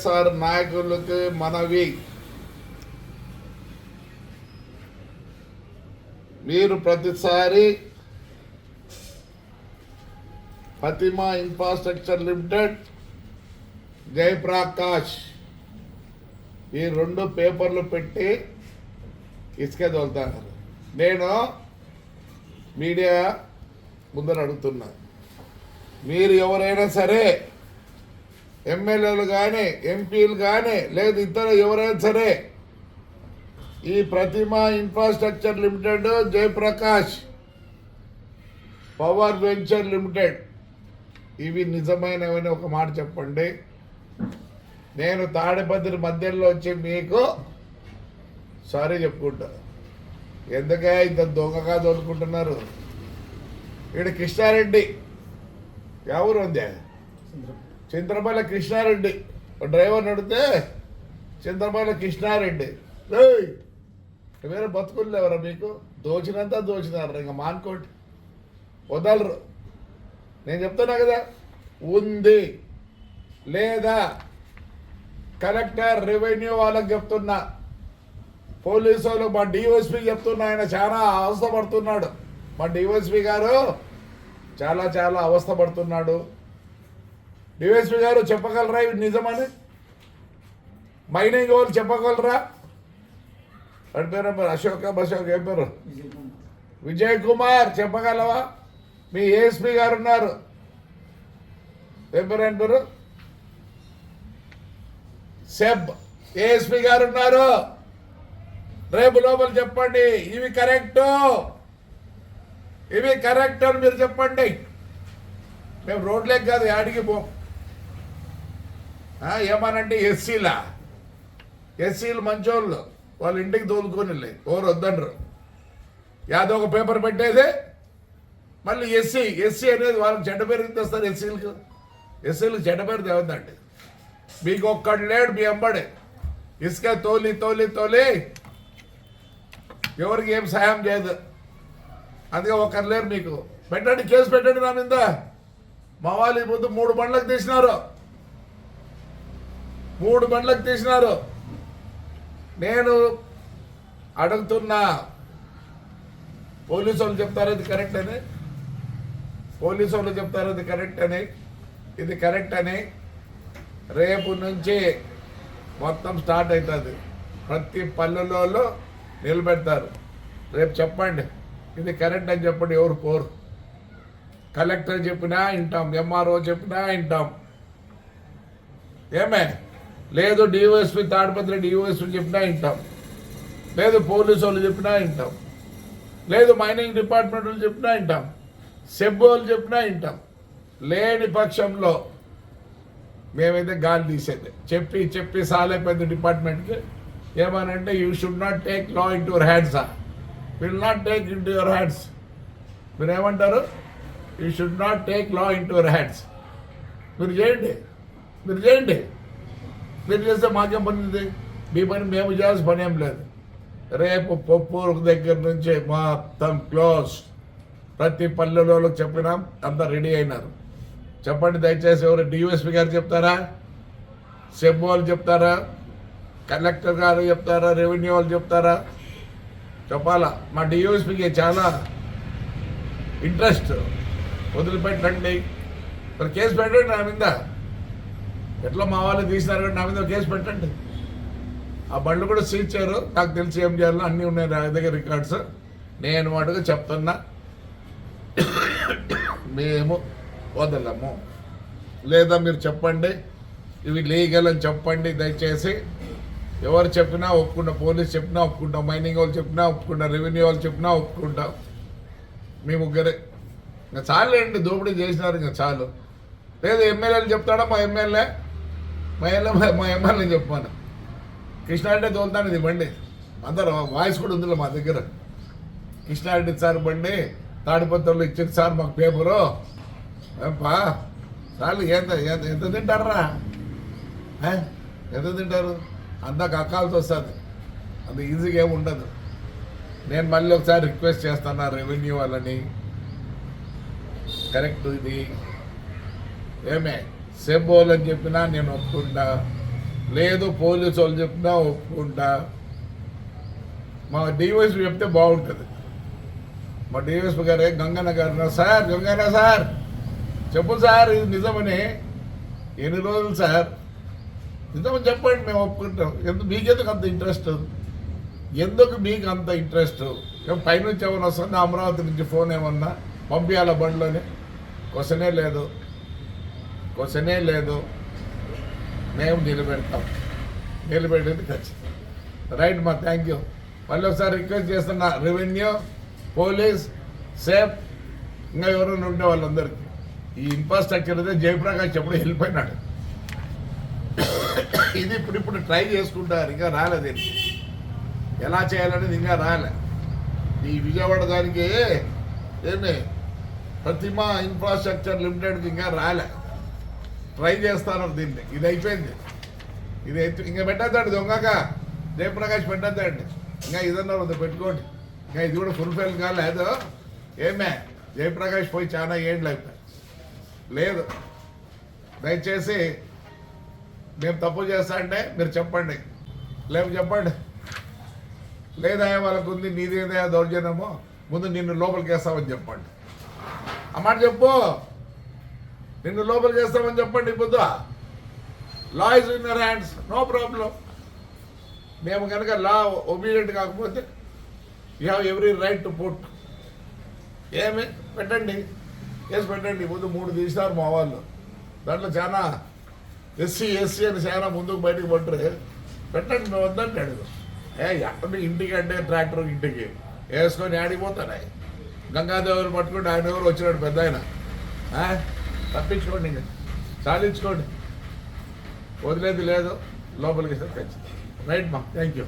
వైఎస్ఆర్ నాయకులకి మనవి. మీరు ప్రతిసారి ఫతిమా ఇన్ఫ్రాస్ట్రక్చర్ లిమిటెడ్ జయప్రకాష్ ఈ రెండు పేపర్లు పెట్టి ఇసుక తోలుతాను నేను మీడియా ముందర అడుగుతున్నా. మీరు ఎవరైనా సరే ఎమ్మెల్యేలు కానీ ఎంపీలు కానీ లేదు ఇతర ఎవరైనా సరే ఈ Pratima Infrastructure Limited Jayaprakash Power Venture Limited ఇవి నిజమైనవని ఒక మాట చెప్పండి. నేను తాడిపత్రి మధ్యలో వచ్చి మీకు సారీ చెప్పుకుంటా. ఎందుకే ఇంత దొంగగా తోలుకుంటున్నారు ఇక్కడ కృష్ణారెడ్డి. ఎవరు ఉంది చింతరపల్లి కృష్ణారెడ్డి. ఒక డ్రైవర్ నడితే చింతరపల్లి కృష్ణారెడ్డి. ఏయ్, వేరే బతుకులు లేవరా మీకు? దోచినంత దోచినారు ఇంకా మానుకోండి వదలరు. నేను చెప్తున్నా కదా ఉంది లేదా? కలెక్టర్ రెవెన్యూ వాళ్ళకి చెప్తున్నా. పోలీసు వాళ్ళు మా డిఓఎస్పీ చెప్తున్నా. ఆయన చాలా అవస్థపడుతున్నాడు. మా డిఓఎస్పీ గారు చాలా చాలా అవస్థపడుతున్నాడు. డిఎస్పీ గారు చెప్పగలరా? ఇవి నిజమని? మైనింగ్ వాళ్ళు చెప్పగలరా? వాడి పేరు అశోక అశోక్ అశోక్ ఏం పేరు? విజయ్ కుమార్ చెప్పగలవా? మీ ఏఎస్పీ గారు ఉన్నారు. ఏం పేరు ఏం పేరు? సెబ్. ఏఎస్పీ గారు ఉన్నారు. రేపు లోపల చెప్పండి. ఇవి కరెక్ట్. ఇవి కరెక్ట్ అని మీరు చెప్పండి. మేము రోడ్లేకి కాదు యాడికి పోం. ఏమనంటే ఎస్సీలా. ఎస్సీలు మంచోళ్ళు వాళ్ళ ఇంటికి తోలుకొని ఎవరు వద్దనరు యాదో ఒక పేపర్ పెట్టేది. మళ్ళీ ఎస్సీ ఎస్సీ అనేది వాళ్ళకి చెడ్డ పేరు తెస్తారు ఎస్సీలకు? ఎస్సీలకు చెడ్డ పేరు తేవద్దండి మీకు ఒక్కడు లేడు మీ అంబడే. ఇసుక తోలి తోలి తోలి. ఎవరికి ఏం సాయం చేయదు. అందుకే ఒకరు లేరు మీకు. పెట్టండి కేసు పెట్టండి నా మీద. మా వాళ్ళు ముందు మూడు బండ్లకు తీసినారు. మూడు బండ్లకు తీసినారు. నేను అడుగుతున్నా పోలీసు వాళ్ళు చెప్తారు ఇది కరెక్ట్ అని. పోలీసు వాళ్ళు చెప్తారు ఇది కరెక్ట్ అని. ఇది కరెక్ట్ అని. రేపు నుంచి మొత్తం స్టార్ట్ అవుతుంది. ప్రతి పల్లెలలో నిలబెడతారు. రేపు చెప్పండి. ఇది కరెక్ట్ అని చెప్పండి ఎవరు పోరు. కలెక్టర్ చెప్పినా వింటాం ఎంఆర్ఓ చెప్పినా వింటాం. ఏమే? లేదు డిఓఎస్పీ తాడిపత్రి డిఓఎస్పీ చెప్పినా వింటాం. లేదు పోలీసు వాళ్ళు చెప్పినా వింటాం. లేదు మైనింగ్ డిపార్ట్మెంట్ వాళ్ళు చెప్పినా వింటాం. సెబ్బు వాళ్ళు చెప్పినా వింటాం. లేని పక్షంలో మేమైతే గాలి తీసేది. చెప్పి చెప్పి సాలైపోయింది డిపార్ట్మెంట్కి. ఏమనంటే you should not take law in your hands will not take in your hands మీరు ఏమంటారు you should not take law in your hands మీరు చేయండి. మీరు చేయండి. మీరు చేస్తే మాకేం పని ఉంది? మీ పని మేము చేయాల్సిన పని ఏం లేదు. రేపు పొప్పూరు దగ్గర నుంచి మొత్తం క్లోజ్. ప్రతి పల్లెలో చెప్పినాం అంతా రెడీ అయినారు. చెప్పండి దయచేసి ఎవరు? డిఎస్పీ గారు చెప్తారా? సెబ్ వాళ్ళు చెప్తారా? కలెక్టర్ గారు చెప్తారా? రెవెన్యూ వాళ్ళు చెప్తారా? చెప్పాలా? మా డిఎస్పీకి చాలా ఇంట్రెస్ట్. వదిలిపెట్టండి. మరి కేసు పెట్టండి నా మీద. ఎట్లా మా వాళ్ళు తీసినారు కానీ నా మీద కేసు పెట్టండి. ఆ బండ్లు కూడా సీజ్ చేయరు. నాకు తెలిసి ఏం చేయాలో అన్నీ ఉన్నాయి నా దగ్గర రికార్డ్స్. నేను మటుకు చెప్తున్నా. మేము వదలము. లేదా మీరు చెప్పండి. ఇవి లీగల్ అని చెప్పండి దయచేసి. ఎవరు చెప్పినా ఒప్పుకుంటా పోలీస్ చెప్పినా ఒప్పుకుంటాం మైనింగ్ వాళ్ళు చెప్పినా ఒప్పుకుంటా రెవెన్యూ వాళ్ళు చెప్పినా ఒప్పుకుంటాం. మీ ముగ్గురే. ఇంకా చాలండి దోపిడీ చేసినారు ఇంకా చాలు. లేదు ఎమ్మెల్యేలు చెప్తాడా మా ఎమ్మెల్యే? మా ఎమ్మెల్యే మా ఎమ్మెల్యే చెప్పాను. కృష్ణారెడ్డి తోలుతాను ఇది బండి. అందరూ వాయిస్ కూడా ఉందిలే మా దగ్గర. కృష్ణారెడ్డి సార్ బండి తాడిపత్రులు ఇచ్చింది సార్ మాకు పేపరు. ఏంపా? చాలు ఎంత ఎంత ఎంత తింటారా? ఎంత తింటారు? అందాక అక్కాల్సి వస్తుంది. అంత ఈజీగా ఏమి ఉండదు. నేను మళ్ళీ ఒకసారి రిక్వెస్ట్ చేస్తాను రెవెన్యూ వాళ్ళని. కరెక్ట్ ఇది. ఏమే? సెబోల్ అని చెప్పినా నేను ఒప్పుకుంటా. లేదు పోలీసు వాళ్ళు చెప్పినా ఒప్పుకుంటా. మా డివైఎస్పీ చెప్తే బాగుంటుంది. మా డివైఎస్పీ గారే గంగన్న గారు సార్ గంగన్న సార్ చెప్పు సార్ ఇది నిజమని. ఎన్ని రోజులు సార్? నిజమని చెప్పండి మేము ఒప్పుకుంటాం. ఎందుకు మీకెందుకు అంత ఇంట్రెస్ట్ ఎందుకు మీకు అంత ఇంట్రెస్ట్ పైనుంచి ఏమైనా వస్తుంది? అమరావతి నుంచి ఫోన్ ఏమన్నా? పంపించాల బండ్లోనే? క్వశ్చనే లేదు. క్వశ్చనే లేదు. మేము నిలబెడతాం. నిలబెట్టేది ఖచ్చితం. రైట్ మా థ్యాంక్ యూ. మళ్ళీ ఒకసారి రిక్వెస్ట్ చేస్తున్నా రెవెన్యూ పోలీస్ సేఫ్ ఇంకా ఎవరైనా ఉండే వాళ్ళందరికీ. ఈ ఇన్ఫ్రాస్ట్రక్చర్ అయితే జయప్రకాష్ ఎప్పుడు వెళ్ళిపోయినాడు. ఇది ఇప్పుడు ఇప్పుడు ట్రై చేసుకుంటారు ఇంకా రాలేదు దీనికి ఎలా చేయాలనేది ఇంకా రాలే. ఈ విజయవాడ దానికి ఏమి? ప్రతిమ ఇన్ఫ్రాస్ట్రక్చర్ లిమిటెడ్కి ఇంకా రాలే. ట్రై చేస్తాను దీన్ని. ఇది అయిపోయింది. ఇది అయితే ఇంకా పెట్టద్దండి దొంగక. జయప్రకాష్ పెట్టద్దండి. ఇంకా ఇదన్నా ఉంది పెట్టుకోండి. ఇంకా ఇది కూడా ఫుల్ఫిల్ కాలేదు ఏమే? జయప్రకాష్ పోయి చాలా ఏండ్లు అయిపోయి లేదు. దయచేసి మేము తప్పు చేస్తా అంటే మీరు చెప్పండి. లేవు చెప్పండి. లేదా వాళ్ళకు ఉంది నీదేదయా దౌర్జన్యమో ముందు నిన్ను లోపలికి వేస్తామని చెప్పండి. అమ్మాట చెప్పు. నిన్ను లోపలికి వేస్తామని చెప్పండి Buddha. Law is in your hands no problem మేము కనుక లా ఒబీడియంట్ కాకపోతే you have every right to put ఏమి? పెట్టండి. కేసు పెట్టండి. ముందు మూడు తీసినారు మా వాళ్ళు. దాంట్లో చాలా ఎస్సీ ఎస్సీ అని చాలా ముందుకు బయటకు పట్టరు పెట్టండి మేము వద్దంటాడు ఏ ఎక్కడ ఇంటికి అంటే ట్రాక్టర్ ఇంటికి వేసుకొని ఆడిపోతాడు గంగాదేవులు పట్టుకుంటే ఆయన ఎవరు వచ్చినాడు పెద్ద ఆయన. ఆ? తప్పించుకోండి ఇంకా. సాధించుకోండి. వదిలేదు లేదు. లోపలికి ఖచ్చితంగా రైట్ మా థ్యాంక్ యూ